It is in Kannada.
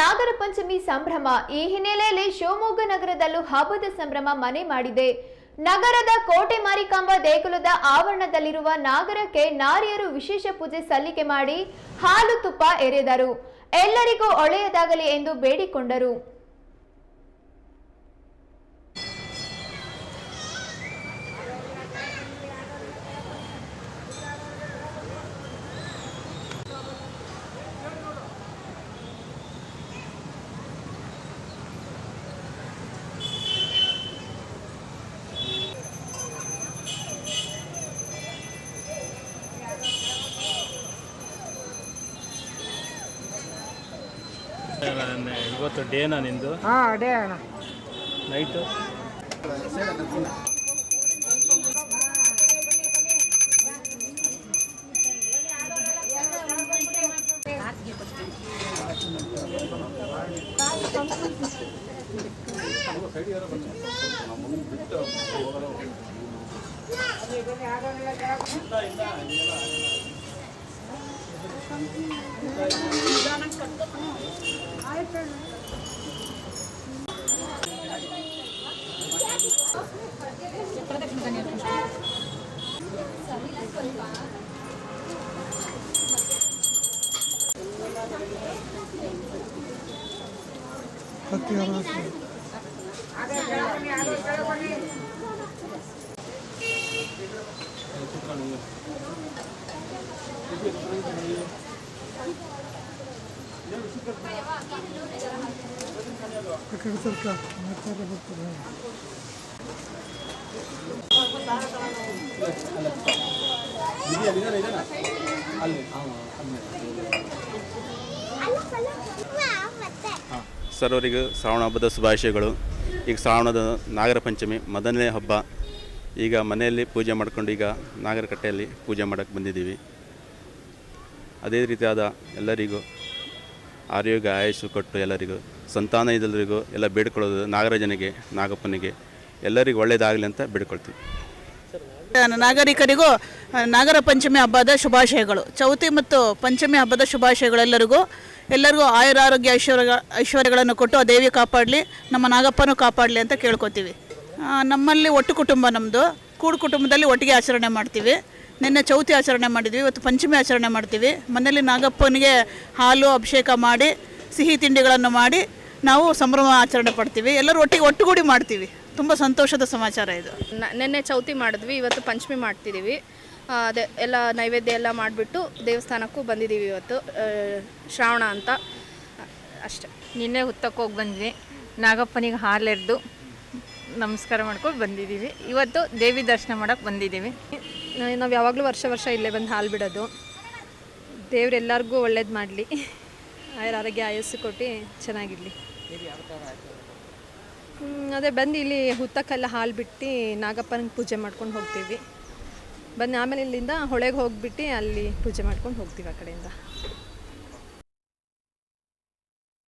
ನಾಗರ ಪಂಚಮಿ ಸಂಭ್ರಮ. ಈ ಹಿನ್ನೆಲೆಯಲ್ಲಿ ಶಿವಮೊಗ್ಗ ನಗರದಲ್ಲೂ ಹಬ್ಬದ ಸಂಭ್ರಮ ಮನೆ ಮಾಡಿದೆ. ನಗರದ ಕೋಟೆ ಮಾರಿಕಾಂಬ ದೇಗುಲದ ಆವರಣದಲ್ಲಿರುವ ನಾಗರಕ್ಕೆ ನಾರಿಯರು ವಿಶೇಷ ಪೂಜೆ ಸಲ್ಲಿಕೆ ಮಾಡಿ ಹಾಲು ತುಪ್ಪ ಎರೆದರು. ಎಲ್ಲರಿಗೂ ಒಳ್ಳೆಯದಾಗಲಿ ಎಂದು ಬೇಡಿಕೊಂಡರು. ಇವತ್ತು ಡೇನಾ ನಿಂದು? ಹಾಂ ಡೇ ಅಣ್ಣ. ನೈಟು सत्य Thank you. ಸರ್ವರಿಗೂ ಶ್ರಾವಣ ಹಬ್ಬದ ಶುಭಾಶಯಗಳು. ಈಗ ಶ್ರಾವಣದ ನಾಗರ ಪಂಚಮಿ ಮೊದಲನೇ ಹಬ್ಬ. ಈಗ ಮನೆಯಲ್ಲಿ ಪೂಜೆ ಮಾಡ್ಕೊಂಡು ಈಗ ನಾಗರಕಟ್ಟೆಯಲ್ಲಿ ಪೂಜೆ ಮಾಡೋಕ್ಕೆ ಬಂದಿದ್ದೀವಿ. ಅದೇ ರೀತಿಯಾದ ಎಲ್ಲರಿಗೂ ಆರೋಗ್ಯ ಆಯುಷು ಕೊಟ್ಟು ಎಲ್ಲರಿಗೂ, ಸಂತಾನ ಇದೆಲ್ಲರಿಗೂ ಎಲ್ಲ ಬೇಡ್ಕೊಳ್ಳೋದು ನಾಗರಾಜನಿಗೆ, ನಾಗಪ್ಪನಿಗೆ. ಎಲ್ಲರಿಗೂ ಒಳ್ಳೆಯದಾಗಲಿ ಅಂತ ಬೇಡ್ಕೊಳ್ತೀವಿ. ನಾಗರಿಕರಿಗೂ ನಾಗರ ಪಂಚಮಿ ಹಬ್ಬದ ಶುಭಾಶಯಗಳು. ಚೌತಿ ಮತ್ತು ಪಂಚಮಿ ಹಬ್ಬದ ಶುಭಾಶಯಗಳು ಎಲ್ಲರಿಗೂ. ಎಲ್ಲರಿಗೂ ಆಯುರಾರೋಗ್ಯ ಐಶ್ವರ್ಯ ಐಶ್ವರ್ಯಗಳನ್ನು ಕೊಟ್ಟು ಆ ದೇವಿ ಕಾಪಾಡಲಿ, ನಮ್ಮ ನಾಗಪ್ಪನೂ ಕಾಪಾಡಲಿ ಅಂತ ಕೇಳ್ಕೊತೀವಿ. ನಮ್ಮಲ್ಲಿ ಒಟ್ಟು ಕುಟುಂಬ ನಮ್ಮದು ಕೂಡು ಕುಟುಂಬದಲ್ಲಿ ಒಟ್ಟಿಗೆ ಆಚರಣೆ ಮಾಡ್ತೀವಿ. ನಿನ್ನೆ ಚೌತಿ ಆಚರಣೆ ಮಾಡಿದ್ವಿ ಇವತ್ತು ಪಂಚಮಿ ಆಚರಣೆ ಮಾಡ್ತೀವಿ. ಮನೆಯಲ್ಲಿ ನಾಗಪ್ಪನಿಗೆ ಹಾಲು ಅಭಿಷೇಕ ಮಾಡಿ ಸಿಹಿ ತಿಂಡಿಗಳನ್ನು ಮಾಡಿ ನಾವು ಸಂಭ್ರಮ ಆಚರಣೆ ಪಡ್ತೀವಿ. ಎಲ್ಲರೂ ಒಟ್ಟಿಗೆ ಒಟ್ಟುಗೂಡಿ ಮಾಡ್ತೀವಿ. ತುಂಬ ಸಂತೋಷದ ಸಮಾಚಾರ ಇದು. ನಿನ್ನೆ ನೆನ್ನೆ ಚೌತಿ ಮಾಡಿದ್ವಿ ಇವತ್ತು ಪಂಚಮಿ ಮಾಡ್ತಿದ್ದೀವಿ ಅದೇ ಎಲ್ಲ ನೈವೇದ್ಯ ಎಲ್ಲ ಮಾಡಿಬಿಟ್ಟು ದೇವಸ್ಥಾನಕ್ಕೂ ಬಂದಿದ್ದೀವಿ ಇವತ್ತು. ಶ್ರಾವಣ ಅಂತ. ಅಷ್ಟೆ. ನಿನ್ನೆ ಹುತ್ತಕ್ಕೆ ಹೋಗಿ ಬಂದ್ವಿ. ನಾಗಪ್ಪನಿಗೆ ಹಾಲೆರೆದು. ನಮಸ್ಕಾರ ಮಾಡ್ಕೊಂಡು ಬಂದಿದ್ದೀವಿ. ಇವತ್ತು ದೇವಿ ದರ್ಶನ ಮಾಡೋಕ್ಕೆ ಬಂದಿದ್ದೀವಿ. ನಾವು ಯಾವಾಗಲೂ ವರ್ಷ ವರ್ಷ ಇಲ್ಲೇ ಬಂದು ಹಾಲು ಬಿಡೋದು. ದೇವ್ರು ಎಲ್ಲರಿಗೂ ಒಳ್ಳೇದು ಮಾಡಲಿ. ಅವ್ರ ಆರೋಗ್ಯ ಆಯಸ್ಸು ಕೊಟ್ಟು ಚೆನ್ನಾಗಿರಲಿ. ಅದೇ ಬಂದು ಇಲ್ಲಿ ಹುತ್ತಕ್ಕೆಲ್ಲ ಹಾಲು ಬಿಟ್ಟು ನಾಗಪ್ಪನಿಗೆ ಪೂಜೆ ಮಾಡ್ಕೊಂಡು ಹೋಗ್ತೀವಿ. ಬಂದು ಆಮೇಲೆ ಇಲ್ಲಿಂದ ಹೊಳೆಗೆ ಹೋಗಿಬಿಟ್ಟು ಅಲ್ಲಿ ಪೂಜೆ ಮಾಡ್ಕೊಂಡು ಹೋಗ್ತೀವಿ ಆ ಕಡೆಯಿಂದ.